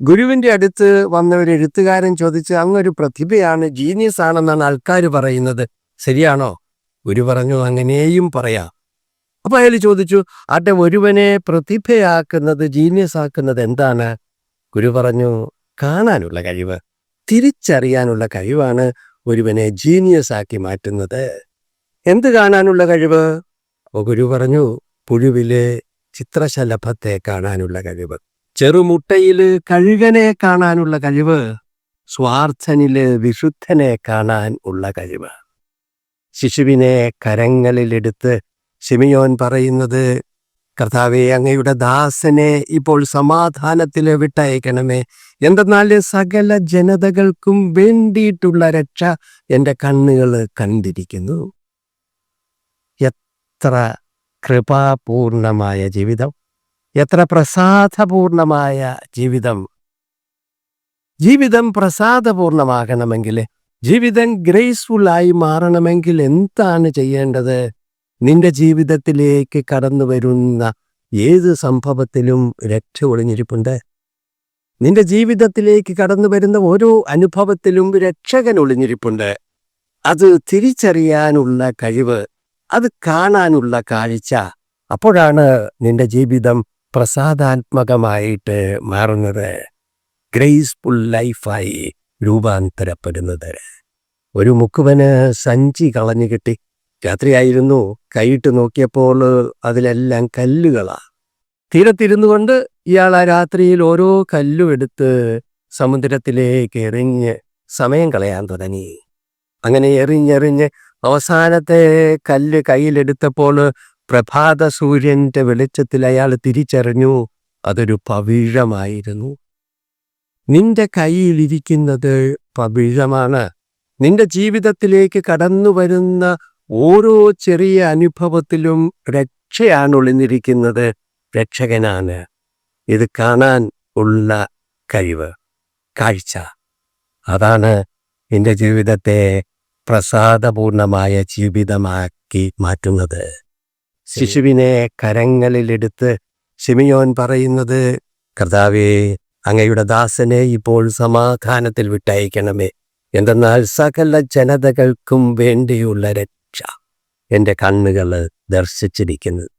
ഗുരുവിന്റെ അടുത്ത് വന്ന ഒരു എഴുത്തുകാരൻ ചോദിച്ച് അങ്ങൊരു പ്രതിഭയാണ് ജീനിയസ് ആണെന്നാണ് ആൾക്കാർ പറയുന്നത്. ശരിയാണോ? ഗുരു പറഞ്ഞു അങ്ങനെയും പറയാം. അപ്പൊ അയാൾ ചോദിച്ചു ആട്ടെ ഒരുവനെ പ്രതിഭയാക്കുന്നത് ജീനിയസ് ആക്കുന്നത് എന്താണ്? ഗുരു പറഞ്ഞു കാണാനുള്ള കഴിവ് തിരിച്ചറിയാനുള്ള കഴിവാണ് ഒരുവനെ ജീനിയസ് ആക്കി മാറ്റുന്നത്. എന്ത് കാണാനുള്ള കഴിവ്? അപ്പൊ ഗുരു പറഞ്ഞു പുഴുവിലെ ചിത്രശലഭത്തെ കാണാനുള്ള കഴിവ്. ചെറുമുട്ടയിൽ കഴുകനെ കാണാനുള്ള കഴിവ് സ്വാർത്ഥനിൽ വിശുദ്ധനെ കാണാൻ ഉള്ള കഴിവ്. ശിശുവിനെ കരങ്ങളിലെടുത്ത് ഷിമിയോൻ പറയുന്നത് കർത്താവെ അങ്ങയുടെ ദാസനെ ഇപ്പോൾ സമാധാനത്തിൽ വിട്ടയക്കണമേ. എന്തെന്നാൽ സകല ജനതകൾക്കും വേണ്ടിയിട്ടുള്ള രക്ഷ എന്റെ കണ്ണുകൾ കണ്ടിരിക്കുന്നു. എത്ര കൃപാപൂർണമായ ജീവിതം. എത്ര പ്രസാദപൂർണമായ ജീവിതം. ജീവിതം പ്രസാദപൂർണമാകണമെങ്കിൽ ജീവിതം ഗ്രേസ്ഫുള്ളായി മാറണമെങ്കിൽ എന്താണ് ചെയ്യേണ്ടത്? നിന്റെ ജീവിതത്തിലേക്ക് കടന്നു വരുന്ന ഏത് സംഭവത്തിലും രക്ഷ ഒളിഞ്ഞിരിപ്പുണ്ട്. നിന്റെ ജീവിതത്തിലേക്ക് കടന്നു വരുന്ന ഓരോ അനുഭവത്തിലും രക്ഷകൻ ഒളിഞ്ഞിരിപ്പുണ്ട്. അത് തിരിച്ചറിയാനുള്ള കഴിവ് അത് കാണാനുള്ള കാഴ്ച. അപ്പോഴാണ് നിന്റെ ജീവിതം പ്രസാദാത്മകമായിട്ട് മാറുന്നത് ഗ്രേസ്ഫുൾ ലൈഫായി രൂപാന്തരപ്പെടുന്നത്. ഒരു മുക്കുവന് സഞ്ചി കളഞ്ഞു കിട്ടി രാത്രിയായിരുന്നു. കൈയിട്ട് നോക്കിയപ്പോൾ അതിലെല്ലാം കല്ലുകളാ. തീരത്തിരുന്നു കൊണ്ട് ഇയാൾ ആ രാത്രിയിൽ ഓരോ കല്ലും എടുത്ത് സമുദ്രത്തിലേക്ക് എറിഞ്ഞ് സമയം കളയാൻ തുടങ്ങി. അങ്ങനെ എറിഞ്ഞെറിഞ്ഞ് അവസാനത്തെ കല്ല് കയ്യിലെടുത്തപ്പോൾ പ്രഭാത സൂര്യന്റെ വെളിച്ചത്തിൽ അയാൾ തിരിച്ചറിഞ്ഞു അതൊരു പവിഴമായിരുന്നു. നിന്റെ കയ്യിലിരിക്കുന്നത് പവിഴമാണ്. നിന്റെ ജീവിതത്തിലേക്ക് കടന്നു വരുന്ന ഓരോ ചെറിയ അനുഭവത്തിലും രക്ഷയാണ് ഒളിഞ്ഞിരിക്കുന്നത്. രക്ഷകനാണ്. ഇത് കാണാൻ ഉള്ള കഴിവ് കാഴ്ച. അതാണ് എന്റെ ജീവിതത്തെ പ്രസാദപൂർണമായ ജീവിതമാക്കി മാറ്റുന്നത്. ശിശുവിനെ കരങ്ങളിലെടുത്ത് ഷിമിയോൻ പറയുന്നത് കർത്താവേ അങ്ങയുടെ ദാസനെ ഇപ്പോൾ സമാധാനത്തിൽ വിട്ടയക്കണമേ. എന്തെന്നാൽ സകല ജനതകൾക്കും വേണ്ടിയുള്ള രക്ഷ. എന്റെ കണ്ണുകൾ ദർശിച്ചിരിക്കുന്നത്